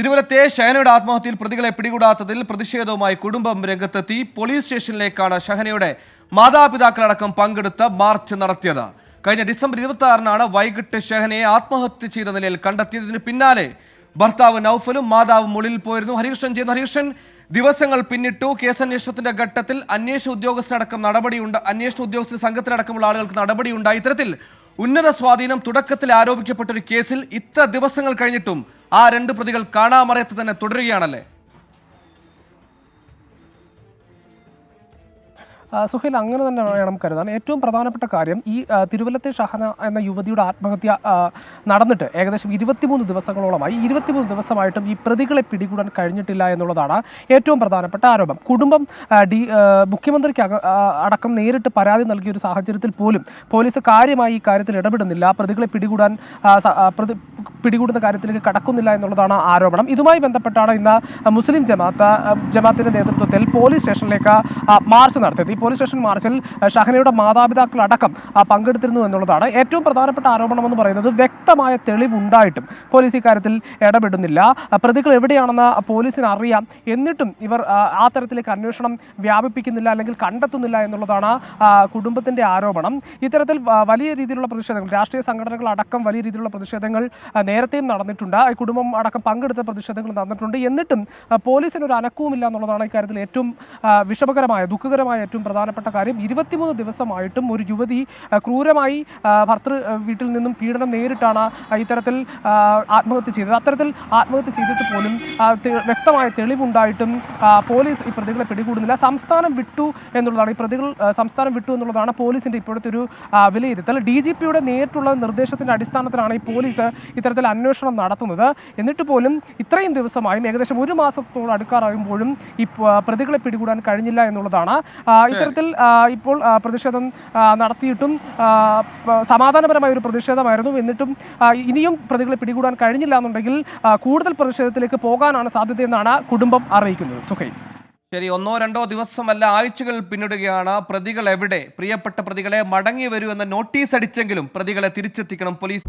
തിരുവല്ലത്തെ ഷഹനയുടെ ആത്മഹത്യയിൽ പ്രതികളെ പിടികൂടാത്തതിൽ പ്രതിഷേധവുമായി കുടുംബം രംഗത്തെത്തി. പോലീസ് സ്റ്റേഷനിലേക്കാണ് ഷഹനയുടെ മാതാപിതാക്കളടക്കം പങ്കെടുത്ത് മാർച്ച് നടത്തിയത്. കഴിഞ്ഞ ഡിസംബർ ഇരുപത്തി ആറിനാണ് വൈകിട്ട് ഷഹനയെ ആത്മഹത്യ ചെയ്ത നിലയിൽ കണ്ടെത്തിയതിന് പിന്നാലെ ഭർത്താവ് നൌഫലും മാതാവും മുളിൽ പോയിരുന്നു. ഹരികൃഷ്ണൻ ചെയ്യുന്നു. ഹരികൃഷ്ണൻ ദിവസങ്ങൾ പിന്നിട്ടു. കേസന്വേഷണത്തിന്റെ ഘട്ടത്തിൽ അന്വേഷണ ഉദ്യോഗസ്ഥരടക്കം നടപടിയുണ്ട്. അന്വേഷണ ഉദ്യോഗസ്ഥ സംഘത്തിലടക്കമുള്ള ആളുകൾക്ക് നടപടിയുണ്ടായി ഇത്തരത്തിൽ ഉന്നത സ്വാധീനം തുടക്കത്തിൽ ആരോപിക്കപ്പെട്ട ഒരു കേസിൽ ഇത്ര ദിവസങ്ങൾ കഴിഞ്ഞിട്ടും ആ രണ്ട് പ്രതികൾ കാണാമറയത്ത് തന്നെ തുടരുകയാണല്ലേ? സുഹൈൽ അങ്ങനെ തന്നെ വേണം കരുതാൻ. ഏറ്റവും പ്രധാനപ്പെട്ട കാര്യം ഈ തിരുവല്ലത്തെ ഷഹന എന്ന യുവതിയുടെ ആത്മഹത്യ നടന്നിട്ട് ഏകദേശം ഇരുപത്തിമൂന്ന് ദിവസങ്ങളോളമായി. ഇരുപത്തിമൂന്ന് ദിവസമായിട്ടും ഈ പ്രതികളെ പിടികൂടാൻ കഴിഞ്ഞിട്ടില്ല എന്നുള്ളതാണ് ഏറ്റവും പ്രധാനപ്പെട്ട ആരോപണം കുടുംബം ഡി മുഖ്യമന്ത്രിക്ക് അടക്കം നേരിട്ട് പരാതി നൽകിയ ഒരു സാഹചര്യത്തിൽ പോലും പോലീസ് കാര്യമായി ഈ കാര്യത്തിൽ ഇടപെടുന്നില്ല. പ്രതികളെ പിടികൂടാൻ പിടികൂടുന്ന കാര്യത്തിലേക്ക് കടക്കുന്നില്ല എന്നുള്ളതാണ് ആരോപണം. ഇതുമായി ബന്ധപ്പെട്ടാണ് ഇന്ന് മുസ്ലിം ജമാഅത്ത് ആ, ജമാഅത്തിന്റെ നേതൃത്വത്തിൽ പോലീസ് സ്റ്റേഷനിലേക്ക് മാർച്ച് നടത്തിയത്. ഈ പോലീസ് സ്റ്റേഷൻ മാർച്ചിൽ ഷഹനയുടെ ആ, പങ്കെടുത്തിരുന്നു എന്നുള്ളതാണ് ഏറ്റവും പ്രധാനപ്പെട്ട ആരോപണം എന്ന് പറയുന്നത് വ്യക്തമായ തെളിവുണ്ടായിട്ടും പോലീസ് ഇക്കാര്യത്തിൽ ഇടപെടുന്നില്ല. പ്രതികൾ എവിടെയാണെന്ന് പോലീസിന് അറിയാം എന്നിട്ടും ഇവർ ആ, തരത്തിലേക്ക് അന്വേഷണം വ്യാപിപ്പിക്കുന്നില്ല അല്ലെങ്കിൽ കണ്ടെത്തുന്നില്ല എന്നുള്ളതാണ് കുടുംബത്തിന്റെ ആരോപണം. ഇത്തരത്തിൽ വലിയ രീതിയിലുള്ള പ്രതിഷേധങ്ങൾ രാഷ്ട്രീയ സംഘടനകൾ അടക്കം വലിയ രീതിയിലുള്ള പ്രതിഷേധങ്ങൾ നേരത്തെയും നടന്നിട്ടുണ്ട്. ഈ കുടുംബം അടക്കം പങ്കെടുത്ത പ്രതിഷേധങ്ങൾ നടന്നിട്ടുണ്ട്. എന്നിട്ടും പോലീസിന് ഒരു അനക്കവുമില്ല എന്നുള്ളതാണ് ഇക്കാര്യത്തിൽ ഏറ്റവും വിഷമകരമായ ദുഃഖകരമായ ഏറ്റവും പ്രധാനപ്പെട്ട കാര്യം. ഇരുപത്തിമൂന്ന് ദിവസമായിട്ടും ഒരു യുവതി ക്രൂരമായി ഭർത്തൃ വീട്ടിൽ നിന്നും പീഡനം നേരിട്ടാണ് ഇത്തരത്തിൽ ആത്മഹത്യ ചെയ്തത്. അത്തരത്തിൽ ആത്മഹത്യ ചെയ്തിട്ട് പോലും വ്യക്തമായ തെളിവുണ്ടായിട്ടും പോലീസ് ഈ പ്രതികളെ പിടികൂടുന്നില്ല. സംസ്ഥാനം വിട്ടു എന്നുള്ളതാണ് ഈ പ്രതികൾ സംസ്ഥാനം വിട്ടു എന്നുള്ളതാണ് പോലീസിന്റെ ഇപ്പോഴത്തെ ഒരു വിലയിരുത്തൽ. ഡി ജി പിയുടെ നേരിട്ടുള്ള നിർദ്ദേശത്തിന്റെ അടിസ്ഥാനത്തിലാണ് ഈ പോലീസ് ഇത്തരത്തിൽ അന്വേഷണം നടത്തുന്നത്. എന്നിട്ട് പോലും ഇത്രയും ദിവസമായും ഏകദേശം ഒരു മാസത്തോട് അടുക്കാറാകുമ്പോഴും ഈ പ്രതികളെ പിടികൂടാൻ കഴിഞ്ഞില്ല എന്നുള്ളതാണ്. ഇത്തരത്തിൽ ഇപ്പോൾ പ്രതിഷേധം നടത്തിയിട്ടും സമാധാനപരമായ ഒരു പ്രതിഷേധമായിരുന്നു. എന്നിട്ടും ഇനിയും പ്രതികളെ പിടികൂടാൻ കഴിഞ്ഞില്ല എന്നുണ്ടെങ്കിൽ കൂടുതൽ പ്രതിഷേധത്തിലേക്ക് പോകാനാണ് സാധ്യതയെന്നാണ് കുടുംബം അറിയിക്കുന്നത്. സുഖൈ ശരി ഒന്നോ രണ്ടോ ദിവസമല്ല ആഴ്ചകൾ പിന്നിടുകയാണ്. പ്രതികൾ എവിടെ പ്രിയപ്പെട്ട പ്രതികളെ മടങ്ങി വരൂ എന്ന നോട്ടീസ് അടിച്ചെങ്കിലും പ്രതികളെ തിരിച്ചെത്തിക്കണം. പോലീസ്